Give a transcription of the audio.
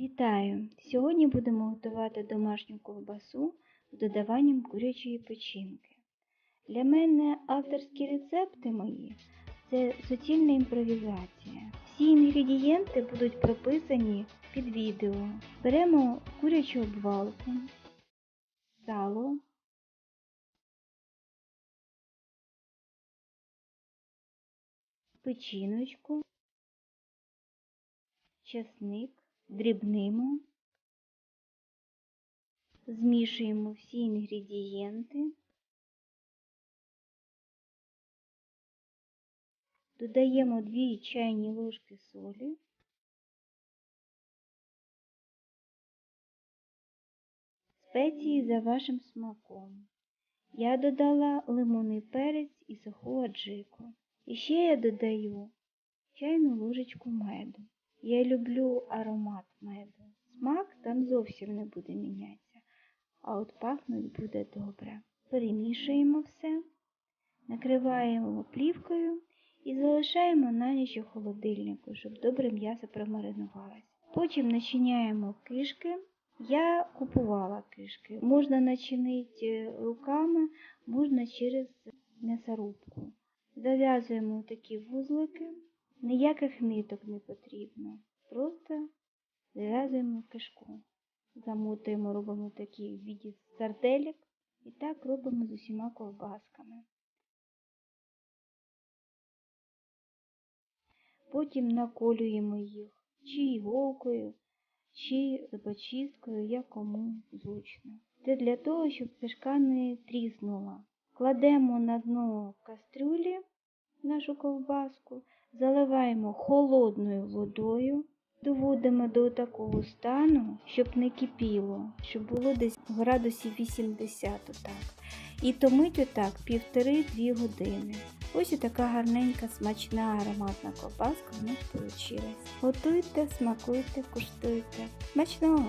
Вітаю! Сьогодні будемо готувати домашню ковбасу з додаванням курячої печінки. Для мене авторські рецепти мої це суцільна імпровізація. Всі інгредієнти будуть прописані під відео. Беремо курячу обвалку, сало, печіночку, часник, дрібнимо, змішуємо всі інгредієнти, додаємо 2 чайні ложки солі, спеції за вашим смаком. Я додала лимонний перець і суху аджику. І ще я додаю чайну ложечку меду. Я люблю аромат меду. Смак там зовсім не буде мінятися, а от пахнуть буде добре. Перемішуємо все, накриваємо плівкою і залишаємо на ніч у холодильнику, щоб добре м'ясо промаринувалося. Потім начиняємо кишки. Я купувала кишки. Можна начинити руками, можна через м'ясорубку. Зав'язуємо такі вузлики. Ніяких ниток не потрібно. Просто зав'язуємо кишку. Замотуємо, робимо такі віді сарделек. І так робимо з усіма ковбасками. Потім наколюємо їх чи іголкою, чи зубочисткою, як кому зручно. Це для того, щоб кишка не тріснула. Кладемо на дно кастрюлі нашу ковбаску, заливаємо холодною водою, доводимо до такого стану, щоб не кипіло, щоб було десь градусів 80 отак. І томить отак півтори-дві години. Ось і така гарненька, смачна, ароматна ковбаска в нас вийшла. Готуйте, смакуйте, куштуйте. Смачного!